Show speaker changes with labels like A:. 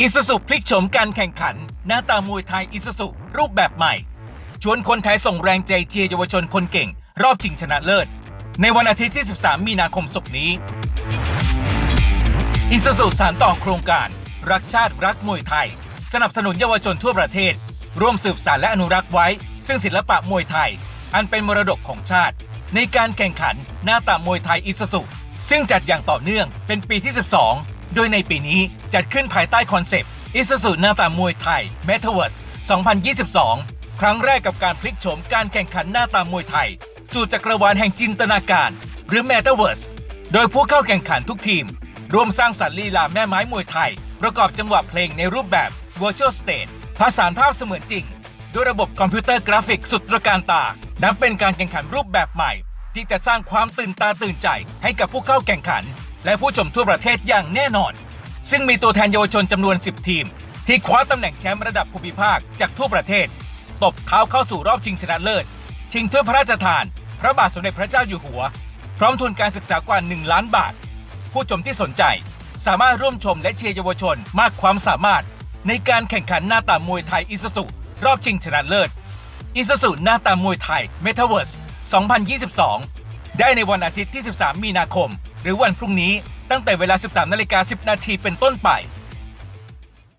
A: อิสุสุพลิกโฉมการแข่งขัน หน้าตามวยไทยอิสุสุรูปแบบใหม่ ชวนคนไทยส่งแรงใจเชียร์เยาวชนคนเก่ง รอบชิงชนะเลิศ ในวันอาทิตย์ที่ 13 มีนาคมศกนี้อิสุสุสานต่อโครงการ รักชาติรักมวยไทย สนับสนุนเยาวชนทั่วประเทศ ร่วมสืบสานและอนุรักษ์ไว้ ซึ่งศิลปะมวยไทย อันเป็นมรดกของชาติ ในการแข่งขันหน้าตามวยไทยอิสุสุซึ่งจัดอย่างต่อเนื่องเป็นปีที่ 12 โดยในปีนี้จัดขึ้นภายใต้คอนเซปต์อิสุสุหน้าตามวยไทย Metaverse 2022 ครั้งแรกกับการพลิกโฉมการแข่งขันหน้าตามวยไทย สู่จักรวาลแห่งจินตนาการ หรือ Metaverse โดยผู้เข้าแข่งขันทุกทีม ร่วมสร้างสรรค์ลีลาแม่ไม้มวยไทย ประกอบจังหวะเพลงในรูปแบบ Virtual Stage ผสานภาพเสมือนจริง ด้วยระบบคอมพิวเตอร์กราฟิกสุดตระการตา นับเป็นการแข่งขันรูปแบบใหม่ ที่จะสร้างความตื่นตาตื่นใจให้กับผู้เข้าแข่งขัน และผู้ชมทั่วประเทศอย่างแน่นอน ซึ่งมีตัวแทนเยาวชนจำนวน 10 ทีม ที่คว้าตำแหน่งแชมป์ระดับภูมิภาคจากทั่วประเทศ ตบเท้าเข้าสู่รอบชิงชนะเลิศ ชิงถ้วยพระราชทาน พระบาทสมเด็จพระเจ้าอยู่หัว พร้อมทุนการศึกษากว่า 1 ล้านบาท ผู้ชมที่สนใจสามารถร่วมชมและเชียร์เยาวชนมากความสามารถ ในการแข่งขันหน้าตามวยไทยอิสุสุรอบชิงชนะเลิศอิสุสุหน้าตามวยไทย Metaverse 2022 ได้ในวันอาทิตย์ที่ 13 มีนาคม หรือวันพรุ่งนี้ตั้งแต่เวลา 13นาฬิกา10 นาทีเป็นต้นไป